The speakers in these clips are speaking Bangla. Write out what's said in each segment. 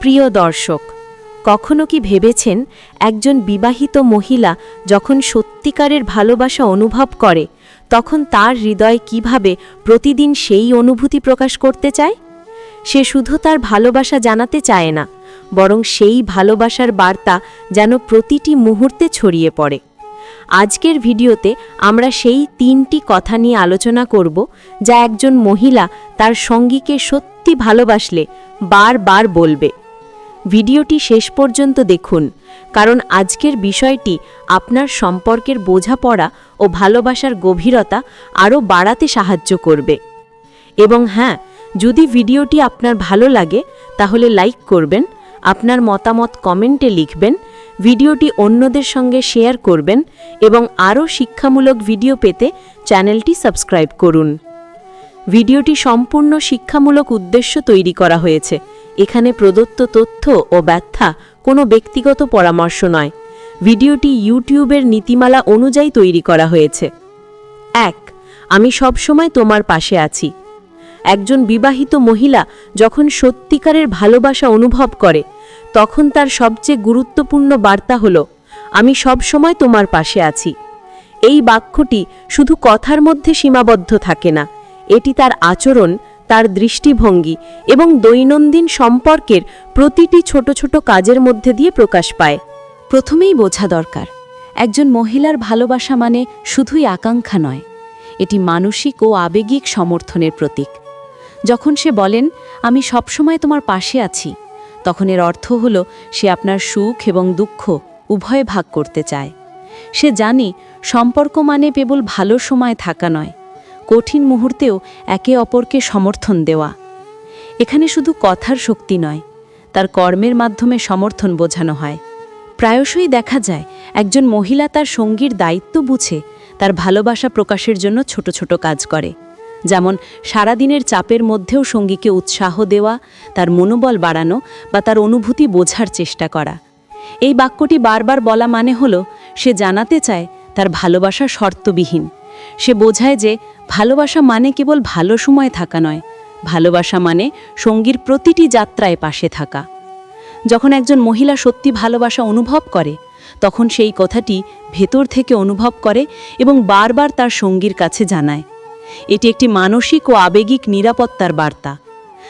প্রিয় দর্শক, কখনো কি ভেবেছেন একজন বিবাহিত মহিলা যখন সত্যিকারের ভালোবাসা অনুভব করে, তখন তার হৃদয় কীভাবে প্রতিদিন সেই অনুভূতি প্রকাশ করতে চায়? সে শুধু তার ভালোবাসা জানাতে চায় না, বরং সেই ভালোবাসার বার্তা যেন প্রতিটি মুহূর্তে ছড়িয়ে পড়ে। আজকের ভিডিওতে আমরা সেই তিনটি কথা নিয়ে আলোচনা করব, যা একজন মহিলা তার সঙ্গীকে সত্যি ভালোবাসলে বারবার বলবে। ভিডিওটি শেষ পর্যন্ত দেখুন, কারণ আজকের বিষয়টি আপনার সম্পর্কের বোঝাপড়া ও ভালোবাসার গভীরতা আরও বাড়াতে সাহায্য করবে। এবং হ্যাঁ যদি ভিডিওটি আপনার ভালো লাগে, তাহলে লাইক করবেন, আপনার মতামত কমেন্টে লিখবেন, ভিডিওটি অন্যদের সঙ্গে শেয়ার করবেন এবং আরও শিক্ষামূলক ভিডিও পেতে চ্যানেলটি সাবস্ক্রাইব করুন। ভিডিওটি সম্পূর্ণ শিক্ষামূলক উদ্দেশ্য তৈরি করা হয়েছে। এখানে প্রদত্ত তথ্য ও ব্যাখ্যা কোনো ব্যক্তিগত পরামর্শ নয়। ভিডিওটি ইউটিউবের নীতিমালা অনুযায়ী তৈরি করা হয়েছে। এক, আমি সবসময় তোমার পাশে আছি। একজন বিবাহিত মহিলা যখন সত্যিকারের ভালোবাসা অনুভব করে, তখন তার সবচেয়ে গুরুত্বপূর্ণ বার্তা হল, আমি সবসময় তোমার পাশে আছি। এই বাক্যটি শুধু কথার মধ্যে সীমাবদ্ধ থাকে না এটি তার আচরণ, তার দৃষ্টিভঙ্গি এবং দৈনন্দিন সম্পর্কের প্রতিটি ছোট ছোট কাজের মধ্যে দিয়ে প্রকাশ পায়। প্রথমেই বোঝা দরকার, একজন মহিলার ভালোবাসা মানে শুধুই আকাঙ্ক্ষা নয়, এটি মানসিক ও আবেগিক সমর্থনের প্রতীক। যখন সে বলেন, আমি সবসময় তোমার পাশে আছি, তখন এর অর্থ হল সে আপনার সুখ এবং দুঃখ উভয় ভাগ করতে চায়। সে জানি, সম্পর্ক মানে কেবল ভালো সময় থাকা নয় কঠিন মুহূর্তেও একে অপরকে সমর্থন দেওয়া। এখানে শুধু কথার শক্তি নয়, তার কর্মের মাধ্যমে সমর্থন বোঝানো হয়। প্রায়শই দেখা যায়, একজন মহিলা তার সঙ্গীর দায়িত্ব বুঝে, তার ভালোবাসা প্রকাশের জন্য ছোট ছোট কাজ করে। যেমন সারাদিনের চাপের মধ্যেও সঙ্গীকে উৎসাহ দেওয়া, তার মনোবল বাড়ানো বা তার অনুভূতি বোঝার চেষ্টা করা। এই বাক্যটি বারবার বলা মানে হল, সে জানাতে চায় তার ভালোবাসা শর্তবিহীন। সে বোঝায় যে ভালোবাসা মানে কেবল ভালো সময় থাকা নয়। ভালোবাসা মানে সঙ্গীর প্রতিটি যাত্রায় পাশে থাকা। যখন একজন মহিলা সত্যি ভালোবাসা অনুভব করে, তখন সেই কথাটি ভেতর থেকে অনুভব করে এবং বারবার তার সঙ্গীর কাছে জানায়। এটি একটি মানসিক ও আবেগিক নিরাপত্তার বার্তা।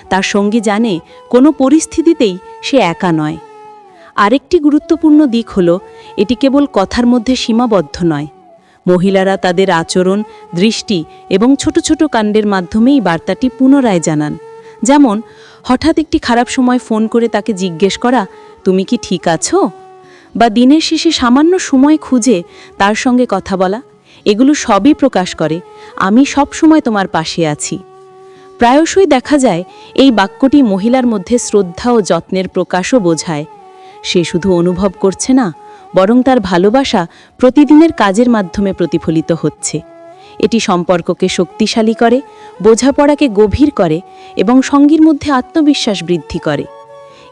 তার সঙ্গী জানে কোনো পরিস্থিতিতেই সে একা নয়। আরেকটি গুরুত্বপূর্ণ দিক হল, এটি কেবল কথার মধ্যে সীমাবদ্ধ নয়। মহিলারা তাদের আচরণ, দৃষ্টি এবং ছোট ছোট কাণ্ডের মাধ্যমেই বার্তাটি পুনরায় জানান। যেমন, হঠাৎ একটি খারাপ সময় ফোন করে তাকে জিজ্ঞেস করা, তুমি কি ঠিক আছো? বা দিনের শেষে সামান্য সময় খুঁজে তার সঙ্গে কথা বলা, এগুলো সবই প্রকাশ করে, আমি সব সময় তোমার পাশে আছি। প্রায়শই দেখা যায়, এই বাক্যটি মহিলার মধ্যে শ্রদ্ধা ও যত্নের প্রকাশও বোঝায়। সে শুধু অনুভব করছে না বরং তার ভালোবাসা প্রতিদিনের কাজের মাধ্যমে প্রতিফলিত হচ্ছে। এটি সম্পর্ককে শক্তিশালী করে, বোঝাপড়াকে গভীর করে এবং সঙ্গীর মধ্যে আত্মবিশ্বাস বৃদ্ধি করে।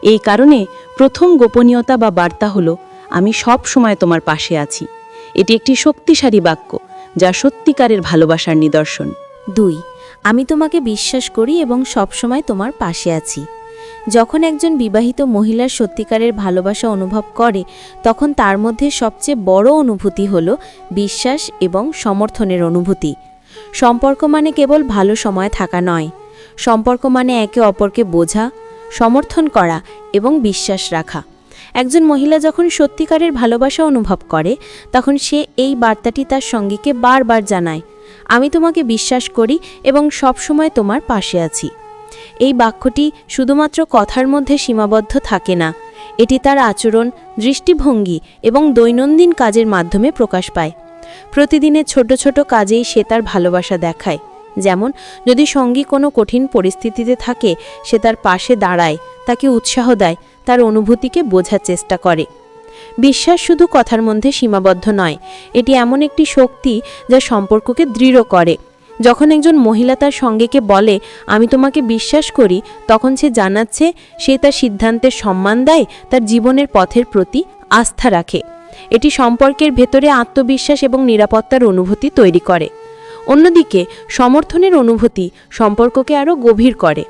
এই কারণে প্রথম গোপনীয়তা বা বার্তা হলো, আমি সব সময় তোমার পাশে আছি। এটি একটি শক্তিশালী বাক্য, যা সত্যিকারের ভালোবাসার নিদর্শন। দুই, আমি তোমাকে বিশ্বাস করি এবং সবসময় তোমার পাশে আছি। যখন একজন বিবাহিত মহিলার সত্যিকারের ভালোবাসা অনুভব করে, তখন তার মধ্যে সবচেয়ে বড় অনুভূতি হল বিশ্বাস এবং সমর্থনের অনুভূতি। সম্পর্ক মানে কেবল ভালো সময় থাকা নয়। সম্পর্ক মানে একে অপরকে বোঝা, সমর্থন করা এবং বিশ্বাস রাখা। একজন মহিলা যখন সত্যিকারের ভালোবাসা অনুভব করে, তখন সে এই বার্তাটি তার সঙ্গীকে বারবার জানায়, আমি তোমাকে বিশ্বাস করি এবং সবসময় তোমার পাশে আছি। এই বাক্যটি শুধুমাত্র কথার মধ্যে সীমাবদ্ধ থাকে না। এটি তার আচরণ, দৃষ্টিভঙ্গি এবং দৈনন্দিন কাজের মাধ্যমে প্রকাশ পায়। প্রতিদিনের ছোট ছোট কাজেই সে তার ভালোবাসা দেখায়। যেমন, যদি সঙ্গী কোনো কঠিন পরিস্থিতিতে থাকে, সে তার পাশে দাঁড়ায়, তাকে উৎসাহ দেয়, তার অনুভূতিকে বোঝার চেষ্টা করে। বিশ্বাস শুধু কথার মধ্যে সীমাবদ্ধ নয়, এটি এমন একটি শক্তি যা সম্পর্ককে দৃঢ় করে। যখন একজন মহিলা তার সঙ্গীকে বলে, আমি তোমাকে বিশ্বাস করি, তখন সে জানাচ্ছে, সে তার সিদ্ধান্তের সম্মান দেয়, তার জীবনের পথের প্রতি আস্থা রাখে। এটি সম্পর্কের ভেতরে আত্মবিশ্বাস এবং নিরাপত্তার অনুভূতি তৈরি করে। অন্যদিকে, সমর্থনের অনুভূতি সম্পর্ককে আরও গভীর করে।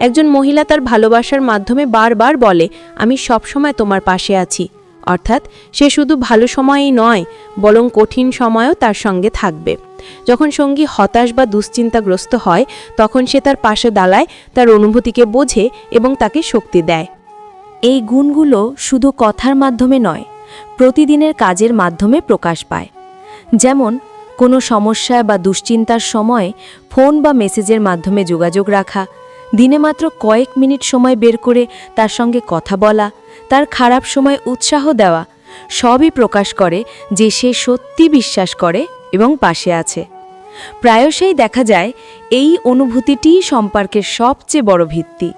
একজন মহিলা তার ভালোবাসার মাধ্যমে বারবার বলে, আমি সবসময় তোমার পাশে আছি। অর্থাৎ, সে শুধু ভালো সময়েই নয়, বরং কঠিন সময়ও তার সঙ্গে থাকবে। যখন সঙ্গী হতাশ বা দুশ্চিন্তাগ্রস্ত হয়, তখন সে তার পাশে দাঁড়ায়, তার অনুভূতিকে বোঝে এবং তাকে শক্তি দেয়। এই গুণগুলো শুধু কথার মাধ্যমে নয়, প্রতিদিনের কাজের মাধ্যমে প্রকাশ পায়। যেমন, কোনো সমস্যা বা দুশ্চিন্তার সময় ফোন বা মেসেজের মাধ্যমে যোগাযোগ রাখা, দিনে মাত্র কয়েক মিনিট সময় বের করে তার সঙ্গে কথা বলা, তার খারাপ সময় উৎসাহ দেওয়া, সবই প্রকাশ করে যে সে সত্যি বিশ্বাস করে এবং পাশে আছে। প্রায়শই দেখা যায় এই অনুভূতিটিই সম্পর্কের সবচেয়ে বড় ভিত্তি।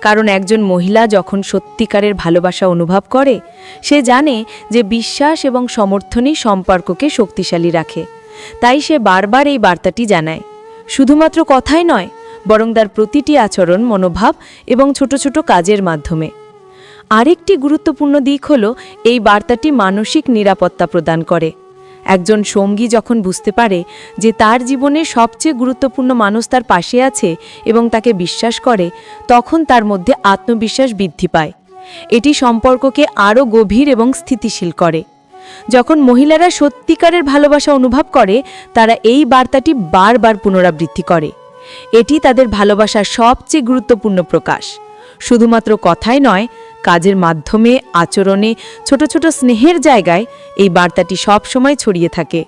কারণ একজন মহিলা যখন সত্যিকারের ভালোবাসা অনুভব করে, সে জানে যে বিশ্বাস এবং সমর্থনই সম্পর্ককে শক্তিশালী রাখে। তাই সে বারবার এই বার্তাটি জানায়। শুধুমাত্র কথাই নয়, বরং তার প্রতিটি আচরণ, মনোভাব এবং ছোট ছোট কাজের মাধ্যমে। আরেকটি গুরুত্বপূর্ণ দিক হল, এই বার্তাটি মানসিক নিরাপত্তা প্রদান করে। একজন সঙ্গী যখন বুঝতে পারে যে তার জীবনে সবচেয়ে গুরুত্বপূর্ণ মানুষ তার পাশে আছে এবং তাকে বিশ্বাস করে, তখন তার মধ্যে আত্মবিশ্বাস বৃদ্ধি পায়। এটি সম্পর্ককে আরও গভীর এবং স্থিতিশীল করে। যখন মহিলারা সত্যিকারের ভালোবাসা অনুভব করে, তারা এই বার্তাটি বারবার পুনরাবৃত্তি করে। এটি তাদের ভালোবাসার সবচেয়ে গুরুত্বপূর্ণ প্রকাশ। শুধুমাত্র কথাই নয় কাজের মাধ্যমে, আচরণে, ছোট ছোট স্নেহের জায়গায় এই বার্তাটি সব সময় ছড়িয়ে থাকে।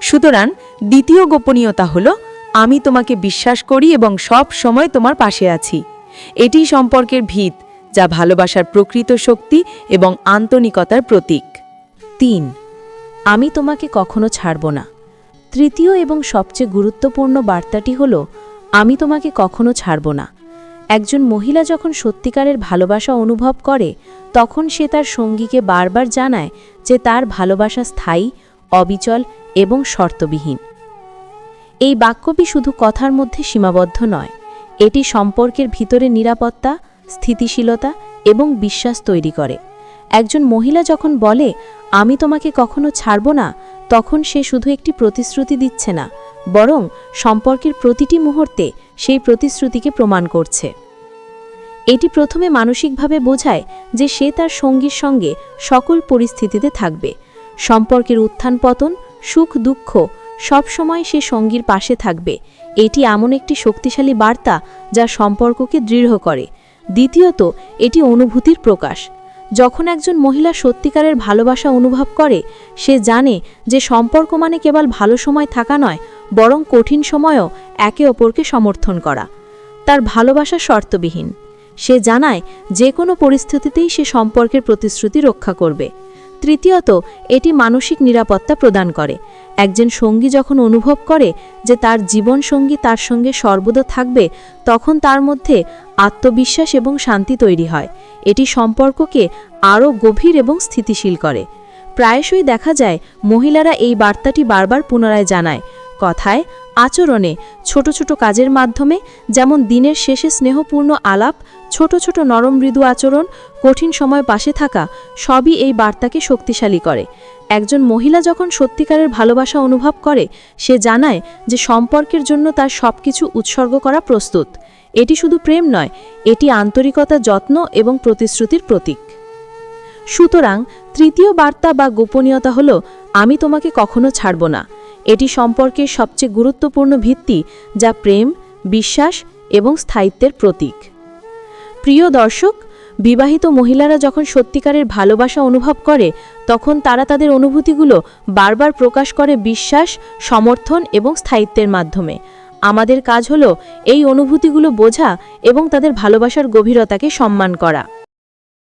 সুতরাং দ্বিতীয় গোপনীয়তা হলো, আমি তোমাকে বিশ্বাস করি এবং সব সময় তোমার পাশে আছি। এটি সম্পর্কের ভিত, যা ভালোবাসার প্রকৃত শক্তি এবং আন্তনিকতার প্রতীক। তিন, আমি তোমাকে কখনো ছাড়ব না। তৃতীয় এবং সবচেয়ে গুরুত্বপূর্ণ বার্তাটি হল, আমি তোমাকে কখনো ছাড়ব না। একজন মহিলা যখন সত্যিকারের ভালোবাসা অনুভব করে, তখন সে তার সঙ্গীকে বারবার জানায় যে তার ভালোবাসা স্থায়ী, অবিচল এবং শর্তবিহীন। এই বাক্যটি শুধু কথার মধ্যে সীমাবদ্ধ নয়, এটি সম্পর্কের ভিতরে নিরাপত্তা, স্থিতিশীলতা এবং বিশ্বাস তৈরি করে। একজন মহিলা যখন বলে, আমি তোমাকে কখনো ছাড়ব না তখন সে শুধু একটি প্রতিশ্রুতি দিচ্ছে না বরং সম্পর্কের প্রতিটি মুহূর্তে সেই প্রতিশ্রুতিকে প্রমাণ করছে। এটি প্রথমে মানসিকভাবে বোঝায় যে সে তার সঙ্গীর সঙ্গে সকল পরিস্থিতিতে থাকবে। সম্পর্কের উত্থান পতন, সুখ, দুঃখ সবসময় সে সঙ্গীর পাশে থাকবে। এটি এমন একটি শক্তিশালী বার্তা যা সম্পর্ককে দৃঢ় করে। দ্বিতীয়ত, এটি অনুভূতির প্রকাশ। যখন একজন মহিলা সত্যিকারের ভালোবাসা অনুভব করে, সে জানে যে সম্পর্ক মানে কেবল ভালো সময় থাকা নয়, বরং কঠিন সময়ও একে অপরকে সমর্থন করা। তার ভালোবাসা শর্তবিহীন। সে জানায় যে কোনো পরিস্থিতিতেই সে সম্পর্কের প্রতিশ্রুতি রক্ষা করবে। তৃতীয়ত, এটি মানসিক নিরাপত্তা প্রদান করে। একজন সঙ্গী যখন অনুভব করে যে তার জীবন সঙ্গী তার সঙ্গে সর্বদা থাকবে, তখন তার মধ্যে আত্মবিশ্বাস এবং শান্তি তৈরি হয়। এটি সম্পর্ককে আরও গভীর এবং স্থিতিশীল করে। প্রায়শই দেখা যায়, মহিলারা এই বার্তাটি বারবার পুনরায় জানায় কথায়, আচরণে, ছোট ছোট কাজের মাধ্যমে, যেমন দিনের শেষে স্নেহপূর্ণ আলাপ, ছোট ছোট নরম মৃদু আচরণ, কঠিন সময় পাশে থাকা, সবই এই বার্তাকে শক্তিশালী করে। একজন মহিলা যখন সত্যিকারের ভালোবাসা অনুভব করে, সে জানায় যে সম্পর্কের জন্য তার সব কিছু উৎসর্গ করা প্রস্তুত। এটি শুধু প্রেম নয়, এটি আন্তরিকতা, যত্ন এবং প্রতিশ্রুতির প্রতীক। সুতরাং তৃতীয় বার্তা বা গোপনীয়তা হল, আমি তোমাকে কখনো ছাড়ব না। এটি সম্পর্কের সবচেয়ে গুরুত্বপূর্ণ ভিত্তি যা প্রেম, বিশ্বাস এবং স্থায়িত্বের প্রতীক। প্রিয় দর্শক, বিবাহিত মহিলারা যখন সত্যিকারের ভালোবাসা অনুভব করে, তখন তারা তাদের অনুভূতিগুলো বারবার প্রকাশ করে বিশ্বাস, সমর্থন এবং স্থায়িত্বের মাধ্যমে। আমাদের কাজ হলো এই অনুভূতিগুলো বোঝা এবং তাদের ভালোবাসার গভীরতাকে সম্মান করা।